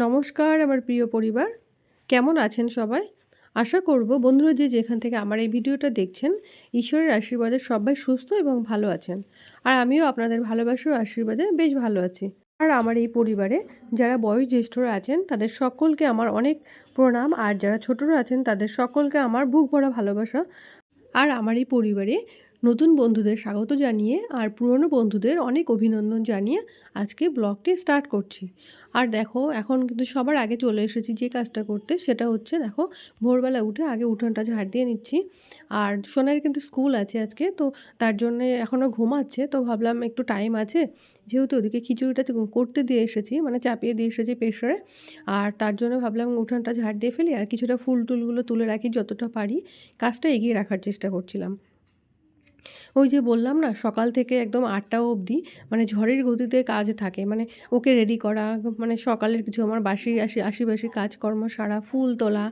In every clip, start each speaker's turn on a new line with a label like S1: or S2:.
S1: নমস্কার, আমার প্রিয় পরিবার। কেমন আছেন সবাই? আশা করব বন্ধুরা যে যেখান থেকে আমার এই ভিডিওটা দেখছেন, ঈশ্বরের আশীর্বাদে সবাই সুস্থ এবং ভালো আছেন। আর আমিও আপনাদের ভালোবাসার আশীর্বাদে বেশ ভালো আছি। আর আমার এই পরিবারে যারা বয়স জ্যেষ্ঠরা আছেন, তাদের সকলকে আমার অনেক প্রণাম। আর যারা ছোটরা আছেন, তাদের সকলকে আমার বুক ভরা ভালোবাসা। আর আমার এই পরিবারে নতুন বন্ধুদের স্বাগত জানিয়ে আর পুরনো বন্ধুদের অনেক অভিনন্দন জানিয়ে আজকে ব্লগটি স্টার্ট করছি। আর দেখো, এখন কিন্তু সবার আগে চলে এসেছি যে কাজটা করতে, সেটা হচ্ছে দেখো, ভোরবেলা উঠে আগে উঠোনটা ঝাড় দিয়ে নিচ্ছি। আর সোনার কিন্তু স্কুল আছে আজকে, তো তার জন্যে এখনও ঘুমাচ্ছে, তো ভাবলাম একটু টাইম আছে। যেহেতু ওদিকে খিচুড়িটা করতে দিয়ে এসেছি মানে চাপিয়ে দিয়ে এসেছি প্রেশারে আর তার জন্য ভাবলাম উঠোনটা ঝাড় দিয়ে ফেলি, আর কিছুটা ফুল টুলগুলো তুলে রাখি যতটা পারি। কাজটা এগিয়ে রাখার চেষ্টা করছিলাম। ওই যে বললাম না, সকাল থেকে একদম আটটা অবধি মানে ঝড়ের গতিতে কাজ থাকে। মানে ওকে রেডি করা মানে সকালের কিছু আমার বাসি আসি আশিবাসি কাজকর্ম সারা, ফুল তোলা,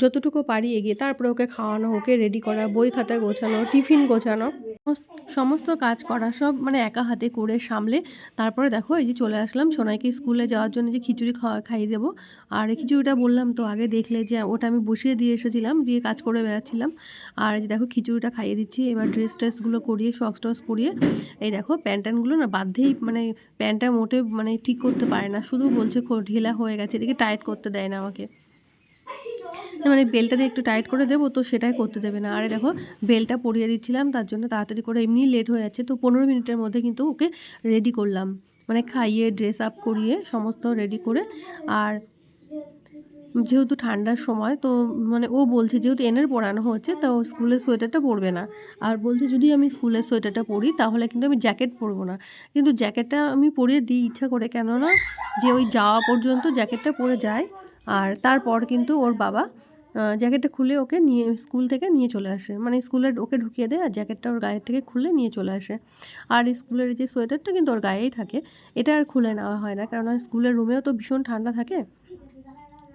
S1: যতটুকু পারি এগিয়ে, তারপরে ওকে খাওয়ানো, ওকে রেডি করা, বই খাতা গোছানো টিফিন গোছানো। সমস্ত কাজ করা সব মানে একা হাতে করে সামলে তারপরে দেখো এই যে চলে আসলাম সোনাইকে স্কুলে যাওয়ার জন্য যে খিচুড়ি খাওয়া, খাইয়ে দেবো। আর খিচুড়িটা বললাম তো আগে দেখলে যে ওটা আমি বসিয়ে দিয়ে এসেছিলাম, দিয়ে কাজ করে বেড়াচ্ছিলাম। আর যে দেখো খিচুড়িটা খাইয়ে দিচ্ছি, এবার ড্রেস ট্রেসগুলো করিয়ে সক্স টক্স পরিয়ে, এই দেখো প্যান্ট না বাধ্যেই মানে প্যান্টটা মোটে মানে ঠিক করতে পারে না। শুধু বলছে ঢিলা হয়ে গেছে, এদিকে টাইট করতে দেয় না আমাকে। মানে বেলটা দিয়ে একটু টাইট করে দেবো তো সেটাই করতে দেবে না। আরে দেখো বেলটা পরিয়ে দিচ্ছিলাম, তার জন্য তাড়াতাড়ি করে এমনি লেট হয়ে যাচ্ছে। তো পনেরো মিনিটের মধ্যে কিন্তু ওকে রেডি করলাম। মানে খাইয়ে ড্রেস আপ করিয়ে সমস্ত রেডি করে, আর যেহেতু ঠান্ডার সময়, তো মানে ও বলছে যেহেতু এনের পরানো হচ্ছে, তো স্কুলের সোয়েটারটা পরবে না। আর বলছে যদি আমি স্কুলের সোয়েটারটা পরি, তাহলে কিন্তু আমি জ্যাকেট পরবো না। কিন্তু জ্যাকেটটা আমি পরিয়ে দিই ইচ্ছা করে, কেননা যে ওই যাওয়া পর্যন্ত জ্যাকেটটা পরে যায়, আর তারপর কিন্তু ওর বাবা জ্যাকেটটা খুলে ওকে নিয়ে, স্কুল থেকে নিয়ে চলে আসে। মানে স্কুলে ওকে ঢুকিয়ে দেয়, আর জ্যাকেটটা ওর গায়ের থেকে খুলে নিয়ে চলে আসে। আর স্কুলের যে সোয়েটারটা কিন্তু ওর গায়েই থাকে, এটা আর খুলে নেওয়া হয় না কারণ স্কুলের রুমেও তো ভীষণ ঠান্ডা থাকে।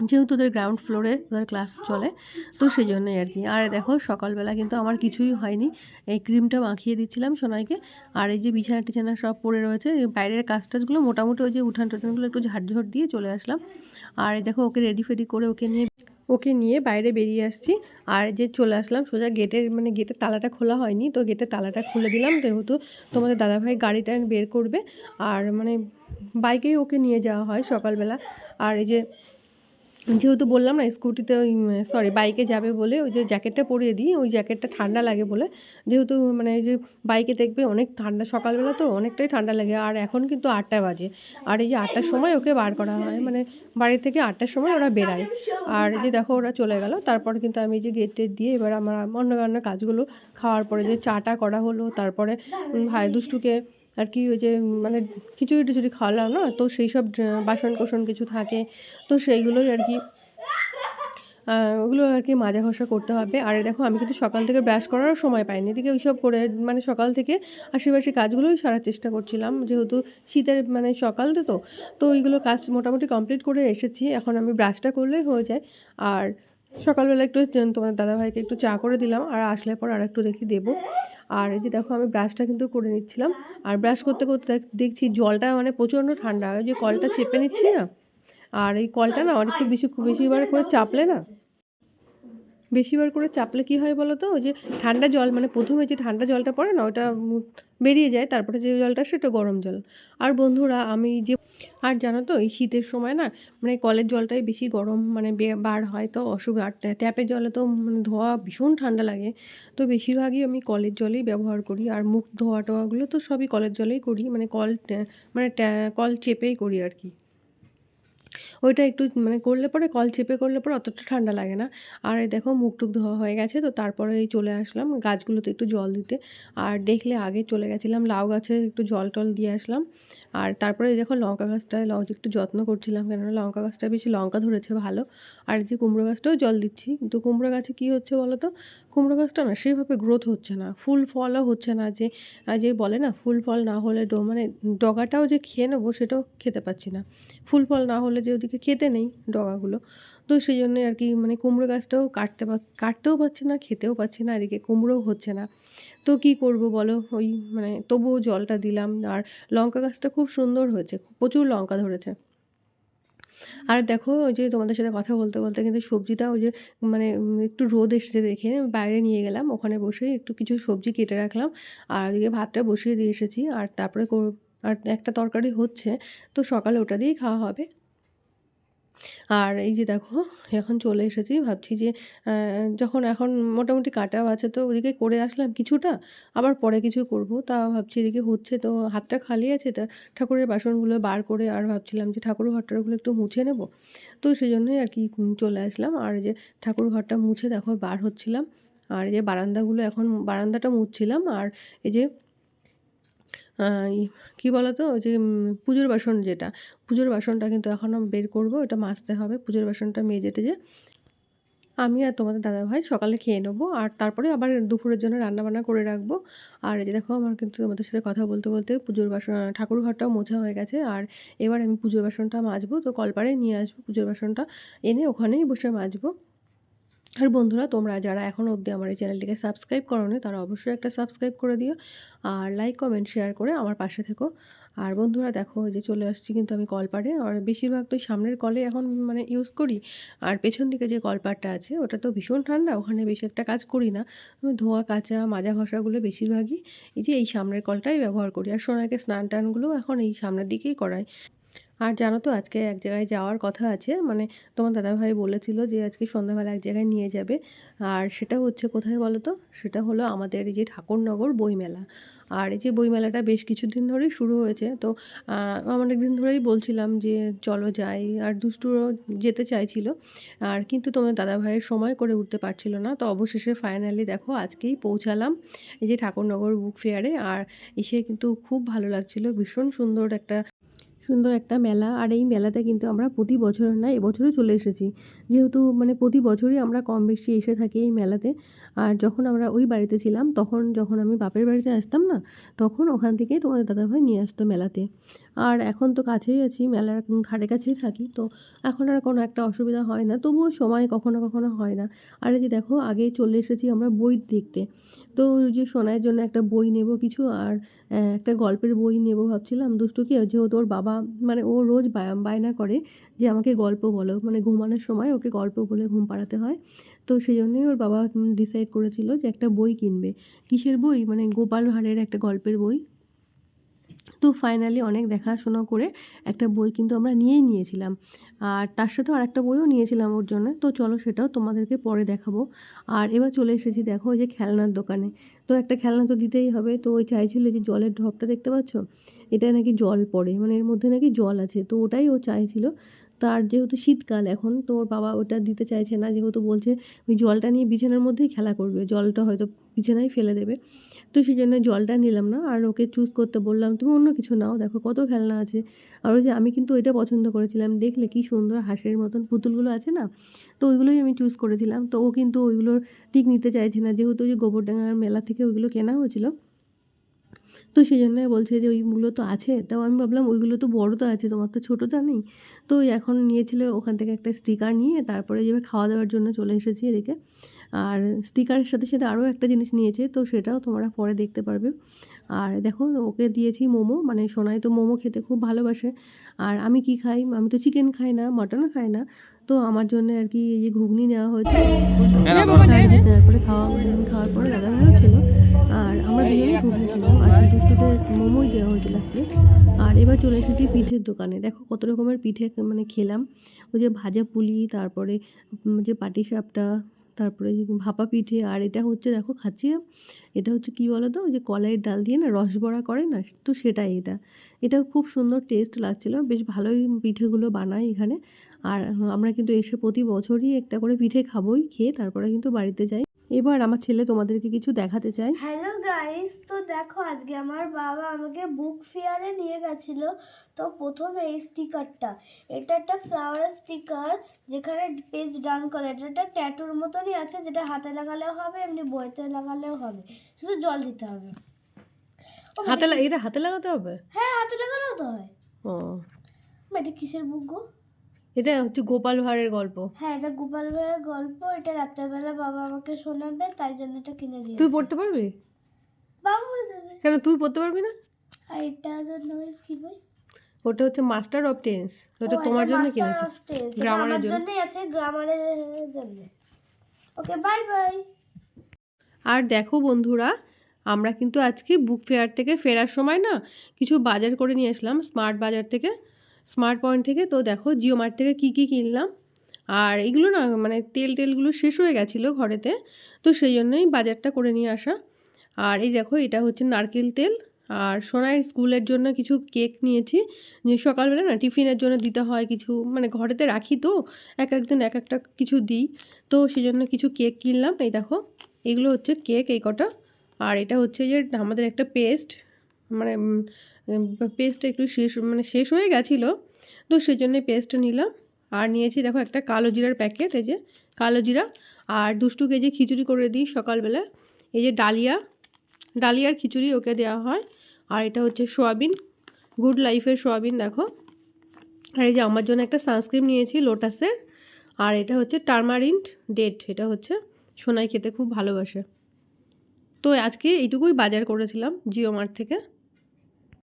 S1: যেহেতু ওদের গ্রাউন্ড ফ্লোরে ওদের ক্লাস চলে, তো সেই জন্যই আর কি। আর দেখো, সকালবেলা কিন্তু আমার কিছুই হয়নি। এই ক্রিমটা মাখিয়ে দিচ্ছিলাম সোনাইকে। আর এই যে বিছানা টিছানা সব পড়ে রয়েছে বাইরের কাজ টাজগুলো মোটামুটি ওই যে উঠান টুঠানগুলো একটু ঝাড়ঝড় দিয়ে চলে আসলাম। আর দেখো, ওকে রেডি ফেডি করে ওকে নিয়ে ওকে নিয়ে বাইরে বেরিয়ে আসছি। আর যে চলে আসলাম সোজা গেটের মানে গেটের তালাটা খোলা হয়নি, তো গেটের তালাটা খুলে দিলাম। যেহেতু তোমাদের দাদাভাই গাড়িটা বের করবে, আর মানে বাইকেই ওকে নিয়ে যাওয়া হয় সকালবেলা। আর এই যে যেহেতু বললাম না, স্কুটিতে ওই সরি বাইকে যাবে বলে ওই যে জ্যাকেটটা পরিয়ে দিই, ওই জ্যাকেটটা ঠান্ডা লাগে বলে। যেহেতু মানে যে বাইকে দেখবে অনেক ঠান্ডা, সকালবেলা তো অনেকটাই ঠান্ডা লাগে। আর এখন কিন্তু আটটা বাজে। আর এই যে আটটার সময় ওকে বার করা হয় মানে বাড়ি থেকে আটটার সময় ওরা বেরায়। আর যে দেখো ওরা চলে গেল, তারপর কিন্তু আমি যে গেট টেট দিয়ে এবার আমার অন্য অন্য কাজগুলো খাওয়ার পরে যে চাটা করা হলো, তারপরে ভাই দুষ্টুকে আর কি ওই যে মানে খিচুড়ি টিচুড়ি খাওয়ালাম না, তো সেই সব বাসন কোসন কিছু থাকে, তো সেইগুলোই আর কি ওগুলো আর কি মাজা ঘষা করতে হবে। আর দেখো, আমি কিন্তু সকাল থেকে ব্রাশ করারও সময় পাইনি, এদিকে ওইসব করে মানে সকাল থেকে আশেপাশে কাজগুলোই সারার চেষ্টা করছিলাম, যেহেতু শীতের মানে সকাল তো তো ওইগুলো কাজ মোটামুটি কমপ্লিট করে এসেছি, এখন আমি ব্রাশটা করলেই হয়ে যায়। আর সকালবেলা একটু তোমার দাদাভাইকে একটু চা করে দিলাম, আর আসলে পর আর একটু দেখি দেবো। আর এই যে দেখো আমি ব্রাশটা কিন্তু করে নিচ্ছিলাম। আর ব্রাশ করতে করতে দেখছি জলটা মানে প্রচণ্ড ঠান্ডা। ওই যে কলটা চেপে নিচ্ছি না, আর এই কলটা না অনেকটু বেশি খুব বেশিবার করে চাপলে না বেশিবার করে চাপলে কি হয় বলো তো ওই যে ঠান্ডা জল মানে প্রথমে যে ঠান্ডা জলটা পড়ে না, ওটা বেরিয়ে যায়, তারপরে যে জলটা সেটা গরম জল। আর বন্ধুরা, আমি যে আর জানো তো, এই শীতের সময় না মানে কলের জলটাই বেশি গরম মানে বার হয় তো অসুবিধা আর ট্যাপের জলে তো মানে ধোয়া ভীষণ ঠান্ডা লাগে। তো বেশিরভাগই আমি কলের জলেই ব্যবহার করি, আর মুখ ধোয়া টোয়াগুলো তো সবই কলের জলেই করি মানে কল মানে কল চেপেই করি আর কি। ওইটা একটু মানে করলে পরে, কল চেপে করলে পরে অতটা ঠান্ডা লাগে না। আর এই দেখো মুখ টুক ধোয়া হয়ে গেছে, তো তারপরে এই চলে আসলাম গাছগুলোতে একটু জল দিতে। আর দেখলে আগে চলে গেছিলাম লাউ গাছে, একটু জল টল দিয়ে আসলাম। আর তারপরে দেখো লঙ্কা গাছটায় লঙ্কা একটু যত্ন করছিলাম, কেননা লঙ্কা গাছটা বেশি লঙ্কা ধরেছে ভালো। আর যে কুমড়ো গাছটাও জল দিচ্ছি। কিন্তু কুমড়ো গাছে কী হচ্ছে বলো তো কুমড়ো গাছটা না সেইভাবে গ্রোথ হচ্ছে না। ফুল ফলও হচ্ছে না যে যে বলে না, ফুল ফল না হলে ডো মানে ডগাটাও যে খেয়ে নেব সেটাও খেতে পাচ্ছি না। ফুল ফল না হলে যে ওদিকে খেতে নেই ডগাগুলো। তো সেই জন্যই আর কি মানে কুমড়ো গাছটাও কাটতে কাটতেও পারছি না, খেতেও পাচ্ছি না, এদিকে কুমড়োও হচ্ছে না। তো কি করব বলো? ওই মানে তবুও জলটা দিলাম। আর লঙ্কা গাছটা খুব সুন্দর হয়েছে, প্রচুর লঙ্কা ধরেছে। আর দেখো ওই যে তোমাদের সাথে কথা বলতে বলতে কিন্তু সবজিটা ওই যে মানে একটু রোদ এসেছে দেখে বাইরে নিয়ে গেলাম। ওখানে বসে একটু কিছু সবজি কেটে রাখলাম। আর ওইদিকে ভাতটা বসিয়ে দিয়ে এসেছি। আর তারপরে আর একটা তরকারি হচ্ছে। তো সকালে ওটা দিয়েই খাওয়া হবে। আর এই যে দেখো, এখন চলে এসেছি, ভাবছি যে যখন এখন মোটামুটি কাটাও আছে, তো ওদিকে করে আসলাম কিছুটা, আবার পরে কিছু করব। তা ভাবছি এদিকে হচ্ছে, তো হাতটা খালি আছে, তা ঠাকুরের বাসনগুলো বার করে আর ভাবছিলাম যে ঠাকুর ঘরটাগুলো একটু মুছে নেব। তো সেই জন্যই আর কি চলে আসলাম। আর যে ঠাকুর ঘরটা মুছে দেখো, বার হচ্ছিলাম। আর এই যে বারান্দাগুলো এখন বারান্দাটা মুছছিলাম। আর এই যে কী বলো তো ওই যে পুজোর বাসন যেটা। পুজোর বাসনটা কিন্তু এখনও বের করব এটা মাজতে হবে। পুজোর বাসনটা মেজে টেজে আমি আর তোমাদের দাদা ভাই সকালে খেয়ে নেব। আর তারপরে আবার দুপুরের জন্য রান্নাবান্না করে রাখব। আর এই যে দেখো, আমার কিন্তু তোমাদের সাথে কথা বলতে বলতে পুজোর বাসন, ঠাকুর ঘরটাও মোছা হয়ে গেছে। আর এবার আমি পুজোর বাসনটা মাজবো। তো কলপাড়ে নিয়ে আসব পুজোর বাসনটা। এনে ওখানেই বসে মাজবো। আর বন্ধুরা, তোমরা যারা এখনও অবধি আমার এই চ্যানেলটিকে সাবস্ক্রাইব করোনি, তারা অবশ্যই একটা সাবস্ক্রাইব করে দিও আর লাইক কমেন্ট শেয়ার করে আমার পাশে থেকো। আর বন্ধুরা, দেখো যে চলে আসছি কিন্তু আমি কলপাড়ে আর বেশিরভাগ তো সামনের কলে এখন মানে ইউজ করি। আর পেছন দিকে যে কলপাড়টা আছে, ওটা তো ভীষণ ঠান্ডা, ওখানে বেশি একটা কাজ করি না। ধোয়া, কাচা, মাজা, ঘষাগুলো বেশিরভাগই এই যে এই সামনের কলটাই ব্যবহার করি। আর সোনাকে স্নান টানগুলো এখন এই সামনের দিকেই করাই। আর জানো তো আজকে এক জায়গায় যাওয়ার কথা আছে। মানে তোমার দাদাভাই বলেছিল যে আজকে সন্ধ্যাবেলা এক জায়গায় নিয়ে যাবে। আর সেটা হচ্ছে কোথায় বলো তো? সেটা হলো আমাদের এই যে ঠাকুরনগর বইমেলা। আর এই যে বইমেলাটা বেশ কিছুদিন ধরেই শুরু হয়েছে। তো অনেক দিন ধরেই বলছিলাম যে চলো যাই। আর দুষ্টুরও যেতে চাইছিল। আর কিন্তু তোমার দাদাভাইয়ের সময় করে উঠতে পারছিল না। তো অবশেষে ফাইনালি দেখো আজকেই পৌঁছালাম এই যে ঠাকুরনগর বুক ফেয়ারে আর এসে কিন্তু খুব ভালো লাগছিল। ভীষণ সুন্দর একটা সুন্দর একটা মেলা। আর এই মেলাতে কিন্তু আমরা প্রতি বছর না, এবছরও চলে এসেছি। যেহেতু মানে প্রতি বছরই আমরা কম বেশি এসে থাকি এই মেলাতে। আর যখন আমরা ওই বাড়িতে ছিলাম, তখন যখন আমি বাপের বাড়িতে আসতাম না, তখন ওখান থেকেই তোমাদের দাদাভাই নিয়ে আসতো মেলাতে। আর এখন তো কাছেই আছি, মেলার ধারে কাছেই থাকি, তো এখন আর কোনো একটা অসুবিধা হয় না। তবুও সময় কখনো কখনো হয় না। আর এই যে দেখো, আগে চলে এসেছি আমরা বই দেখতে। তো যে সোনার জন্য একটা বই নেব কিছু, আর একটা গল্পের বই নেব ভাবছিলাম। দুষ্টুকে যেহেতু ওর বাবা মানে ও রোজ বায়- বায়না করে যে আমাকে গল্প বলো। মানে ঘুমানোর সময় ওকে গল্প বলে ঘুম পাড়াতে হয়। তো সেই জন্যই ওর বাবা ডিসাইড করেছিল যে একটা বই কিনবে। কিসের বই? মানে গোপাল ভাঁড়ের একটা গল্পের বই। তো ফাইনালি অনেক দেখাশোনা করে একটা বই কিন্তু আমরা নিয়েই নিয়েছিলাম। আর তার সাথেও আর একটা বইও নিয়েছিলাম ওর জন্য। তো চলো সেটাও তোমাদেরকে পরে দেখাবো। আর এবার চলে এসেছি দেখো ওই যে খেলনার দোকানে। তো একটা খেলনা তো দিতেই হবে। তো ওই চাইছিল যে জলের ঢপটা দেখতে পাচ্ছ? এটা নাকি জল পড়ে। মানে এর মধ্যে নাকি জল আছে। তো ওটাই ও চাইছিল। তার যেহেতু শীতকাল এখন, তো ওর বাবা ওটা দিতে চাইছে না। যেহেতু বলছে ওই জলটা নিয়ে বিছানার মধ্যেই খেলা করবে। জলটা হয়তো বিছানায় ফেলে দেবে। তো সেই জন্য জলটা নিলাম না। আর ওকে চুজ করতে বললাম, তুমি অন্য কিছু নাও, দেখো কত খেলনা আছে। আর ওই যে আমি কিন্তু ওইটা পছন্দ করেছিলাম। দেখলে কি সুন্দর হাঁসের মতন পুতুলগুলো আছে না? তো ওইগুলোই আমি চুজ করেছিলাম। তো ও কিন্তু ওইগুলোর ঠিক নিতে চাইছে না। যেহেতু ওই যে গোবরডাঙ্গার মেলা থেকে ওইগুলো কেনা হয়েছিল তো সেই জন্য বলছে যে ওইগুলো তো আছে। তাও আমি ভাবলাম ওইগুলো তো বড় তো আছে তোমার তো ছোটোটা নেই। তো এখন নিয়েছিল ওখান থেকে একটা স্টিকার নিয়ে তারপরে যেভাবে খাওয়া দাওয়ার জন্য চলে এসেছি এদিকে। আর স্টিকারের সাথে সাথে আরও একটা জিনিস নিয়েছে তো সেটাও তোমরা পরে দেখতে পারবে। আর দেখো ওকে দিয়েছি মোমো মানে সোনাই তো মোমো খেতে খুব ভালোবাসে। আর আমি কি খাই? আমি তো চিকেন খাই না মাটনও খাই না। তো আমার জন্য আর কি এই যে ঘুগনি নেওয়া হয়েছে। তারপরে খাওয়া খাওয়ার পরে দাদাভাইও খেলো। আর আমরা দুজনেই ঘুগনি খেলাম আর শুধু মোমোই দেওয়া হয়েছিল এক। আর এবার চলে এসেছি পিঠের দোকানে। দেখো কত রকমের পিঠে মানে খেলাম। ওই যে ভাজা পুলি, তারপরে যে পাটিসাপটা তারপরে ভাপা পিঠে, আর এটা হচ্ছে দেখো খাচ্ছি এটা হচ্ছে কি বলো তো ওই যে কলাইয়ের ডাল দিয়ে না রস বড়া করে না, তো সেটাই এটা। এটা খুব সুন্দর টেস্ট লাগছিল। বেশ ভালোই পিঠেগুলো বানায় এখানে। আর আমরা কিন্তু এসে প্রতি বছরই একটা করে পিঠে খাবোই, খেয়ে তারপরে কিন্তু বাড়িতে যাই। এবার আমার ছেলে তোমাদেরকে কিছু দেখাতে চাই
S2: হ্যালো গাইস তো দেখো আজকে আমার বাবা আমাকে বুক ফেয়ারে নিয়ে গেছিল। তো প্রথমে এই স্টিকারটা এটা একটা ফ্লাওয়ার স্টিকার যেখানে পেজ ডান করে। এটা একটা ট্যাটুর মতনই আছে যেটা হাতে লাগালেও হবে এমনি বইতে লাগালেও হবে। শুধু জল দিতে হবে।
S1: হাতে
S2: মানে-
S1: এটা হাতে লাগাতে হবে?
S2: হ্যাঁ হাতে লাগালেও তো হয়।
S1: ও।
S2: এটা কিসের বুক গো?
S1: এটা হচ্ছে গোপাল ভাঁড়ের গল্প।
S2: হ্যাঁ এটা গোপাল ভাইয়ের গল্প এটা রাতের বেলা বাবা আমাকে শোনাবে তাই জন্য এটা কিনে দিয়েছে।
S1: তুই পড়তে পারবি?
S2: বাবা পড়ে দেবে।
S1: কেন তুই পড়তে পারবি না?
S2: আর এটা জন্য কি বই?
S1: ওটা হচ্ছে মাস্টার অফ টেন্স ওটা তোমার জন্য কিনেছি।
S2: আমার
S1: জন্য।
S2: আছে গ্রামারের জন্য। ওকে বাই বাই
S1: আর দেখো বন্ধুরা আমরা কিন্তু আজকে বুক ফেয়ার থেকে ফেরার সময় না কিছু বাজার করে নিয়ে আসলাম স্মার্ট বাজার থেকে। স্মার্ট পয়েন্ট থেকে, তো দেখো জিও মার্ট থেকে কী কী কিনলাম। আর এগুলো না মানে তেল টেলগুলো শেষ হয়ে গেছিল ঘরেতে, তো সেই জন্যই বাজারটা করে নিয়ে আসা। আর এই দেখো এটা হচ্ছে নারকেল তেল। আর সোনাইয়ের স্কুলের জন্য কিছু কেক নিয়েছি। যে সকালবেলা না টিফিনের জন্য দিতে হয় কিছু মানে ঘরেতে রাখি তো, এক একদিন এক একটা কিছু দিই। তো সেই জন্য কিছু কেক কিনলাম। এই দেখো, এগুলো হচ্ছে কেক এই কটা। আর এটা হচ্ছে যে আমাদের একটা পেস্ট মানে পেস্টটা একটু শেষ মানে শেষ হয়ে গেছিল, তো সেই জন্য পেস্টটা নিলাম। আর নিয়েছি দেখো একটা কালো জিরার প্যাকেট এই যে কালো জিরা। আর দুষ্টু কেজি খিচুড়ি করে দিই সকালবেলা। এই যে ডালিয়া, ডালিয়ার খিচুড়ি ওকে দেওয়া হয়। আর এটা হচ্ছে সোয়াবিন গুড লাইফের সোয়াবিন দেখো। আর এই যে আমার জন্য একটা সানস্ক্রিন নিয়েছি লোটাসের আর এটা হচ্ছে টার্মারিন্ট ডেট এটা হচ্ছে সোনাই খেতে খুব ভালোবাসে। তো আজকে এইটুকুই বাজার করেছিলাম জিও মার্ট থেকে।